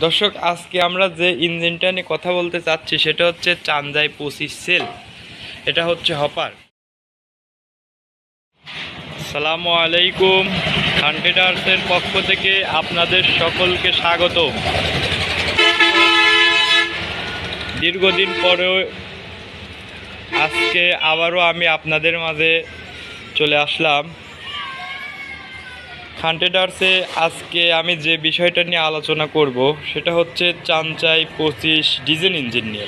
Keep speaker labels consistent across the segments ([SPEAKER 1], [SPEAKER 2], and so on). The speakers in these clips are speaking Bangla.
[SPEAKER 1] দর্শক, আজকে আমরা যে ইঞ্জিনটা নিয়ে কথা বলতে চাচ্ছি, সেটা হচ্ছে চান্দাই পঁচিশ সেল। এটা হচ্ছে হপার। সালামু আলাইকুম হান্টেডার্সের পক্ষ থেকে আপনাদের সকলকে স্বাগত। দীর্ঘদিন পরেও আজকে আবারও আমি আপনাদের মাঝে চলে আসলাম। হান্টেডার্সে আজকে আমি যে বিষয়টা নিয়ে আলোচনা করব, সেটা হচ্ছে চানচাই পঁচিশ ডিজেল ইঞ্জিন নিয়ে।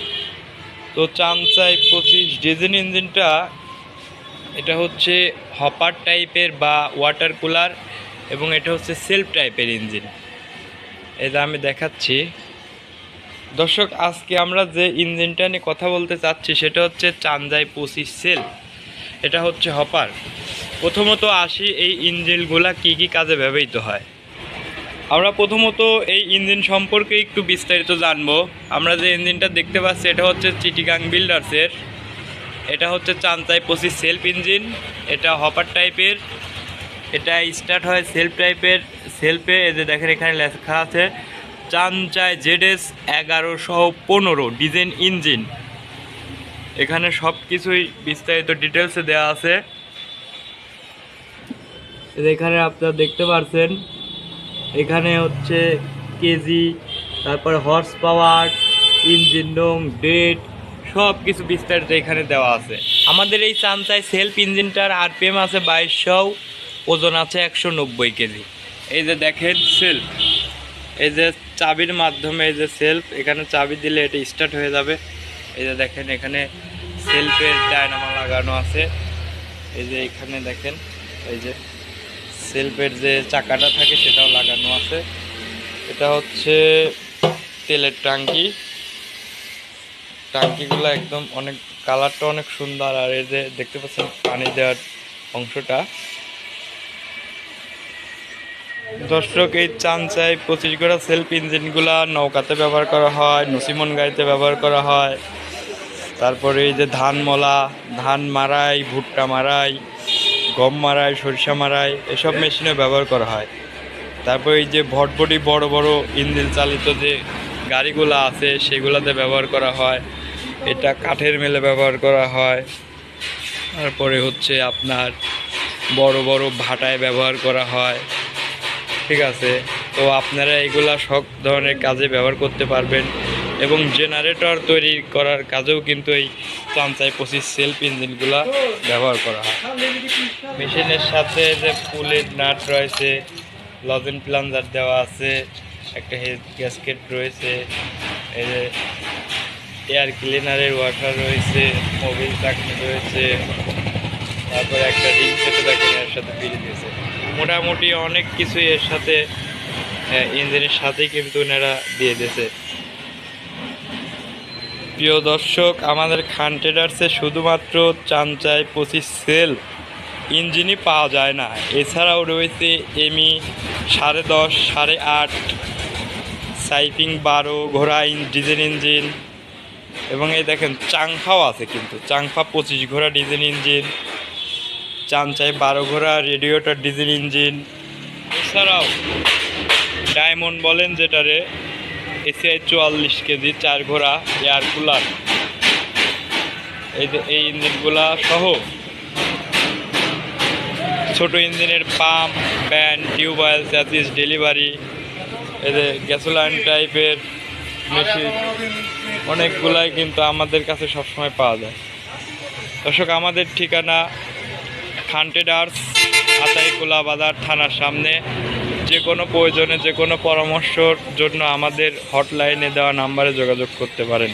[SPEAKER 1] তো চানচাই পঁচিশ ডিজেল ইঞ্জিনটা, এটা হচ্ছে হপার টাইপের বা ওয়াটার কুলার এবং এটা হচ্ছে সেলফ টাইপের ইঞ্জিন। এটা আমি দেখাচ্ছি। দর্শক, আজকে আমরা যে ইঞ্জিনটা নিয়ে কথা বলতে চাচ্ছি, সেটা হচ্ছে চানজাই পঁচিশ সেল। এটা হচ্ছে হপার। প্রথমত আসি এই ইঞ্জিনগুলা কি কি কাজে ব্যবহৃত হয়। আমরা প্রথমত এই ইঞ্জিন সম্পর্কে একটু বিস্তারিত জানব। আমরা যে ইঞ্জিনটা দেখতে পাচ্ছি, এটা হচ্ছে চিটিগাং বিল্ডার্সের। এটা হচ্ছে চান্তাই পঁচিশ সেলফ ইঞ্জিন, এটা হপার টাইপের। এটা স্টার্ট হয় সেলফ টাইপের, সেলফে এই যে দেখেন এখানে লেখা আছে, চানচাই জেডএস এগারোশো পনেরো ডিজেন ইঞ্জিন। এখানে সব কিছুই বিস্তারিত ডিটেলসে দেওয়া আছে। এখানে আপনারা দেখতে পারছেন, এখানে হচ্ছে কেজি, তারপর হর্স পাওয়ার ইঞ্জিন নং ডেট সব কিছু বিস্তারিত এখানে দেওয়া আছে। আমাদের এই চামচাই সেলফ ইঞ্জিনটার আরপিএম আছে বাইশশো, ওজন আছে একশো নব্বই কেজি। এই যে দেখেন সেলফ এই যে চাবির মাধ্যমে এই যে সেলফ এখানে চাবি দিলে এটা স্টার্ট হয়ে যাবে। এই যে দেখেন এখানে সেলফের ডায়নামা লাগানো আছে। এই যে এখানে দেখেন, এই যে সেলফের যে চাকাটা থাকে সেটাও লাগানো আছে। এটা হচ্ছে তেলের ট্যাঙ্কি ট্যাঙ্কিগুলো একদম অনেক, কালারটা অনেক সুন্দর আর এই যে দেখতে পাচ্ছেন পানি দেওয়ার অংশটা। দর্শক, এই চানচাই পঁচিশ গোড়া সেলফ ইঞ্জিনগুলা নৌকাতে ব্যবহার করা হয়, নসিমন গাড়িতে ব্যবহার করা হয়। তারপরে এই যে ধান মলা ধান মারাই, ভুট্টা মারাই গম মারাই, সরিষা মারাই, এসব মেশিনে ব্যবহার করা হয়। তারপর এই যে ভটভটি বড় বড় ইঞ্জিন চালিত যে গাড়িগুলো আছে, সেগুলোতে ব্যবহার করা হয়। এটা কাঠের মেলে ব্যবহার করা হয়। তারপরে হচ্ছে আপনার বড় বড় ভাটায় ব্যবহার করা হয়। ঠিক আছে? তো আপনারা এগুলা সব ধরনের কাজে ব্যবহার করতে পারবেন। এবং জেনারেটর তৈরি করার কাজেও কিন্তু এই চামচাই পঁচিশ সেলফ ইঞ্জিনগুলা ব্যবহার করা হয়। মেশিনের সাথে যে ফুলের নাট রয়েছে লজেন প্লাঞ্জার দেওয়া আছে, একটা হেড গ্যাসকেট রয়েছে, এই যে এয়ার ক্লিনারের ওয়াটার রয়েছে মোবিল চাকনি রয়েছে, তারপরে একটা ডিম দেখেন এর সাথে ফিরে দিয়েছে। মোটামুটি অনেক কিছু এর সাথে ইঞ্জিনের সাথেই কিন্তু এনারা দিয়ে দিয়েছে। প্রিয় দর্শক, আমাদের খান ট্রেডার্সে শুধুমাত্র চানচাই পঁচিশ সেল ইঞ্জিনই পাওয়া যায় না। এছাড়াও রয়েছে এমি সাড়ে দশ, সাড়ে আট সাইপিং বারো, ঘোড়া ইন- ডিজেল ইঞ্জিন এবং এই দেখেন চাংফাও আছে কিন্তু। চাংফা পঁচিশ, ঘোড়া ডিজেল ইঞ্জিন চানচাই বারো, ঘোড়া রেডিওটার ডিজেল ইঞ্জিন। এছাড়াও ডায়মন্ড বলেন যেটারে এসিআই চুয়াল্লিশ কেজি চার ঘোড়া এয়ার কুলার। এই এই ইঞ্জিনগুলা সহ ছোট ইঞ্জিনের pump pan tubewell chassis delivery এদের গ্যাসোলাইন টাইপের মেশিন, অনেকগুলাই কিন্তু আমাদের কাছে সবসময় পাওয়া যায়। দর্শক, আমাদের ঠিকানা খান্টেডার্স আতাইকুলা বাজার থানার সামনে। যে কোনো প্রয়োজনে যে কোনো পরামর্শর জন্য আমাদের হটলাইনে দেওয়া নাম্বারে যোগাযোগ করতে পারেন।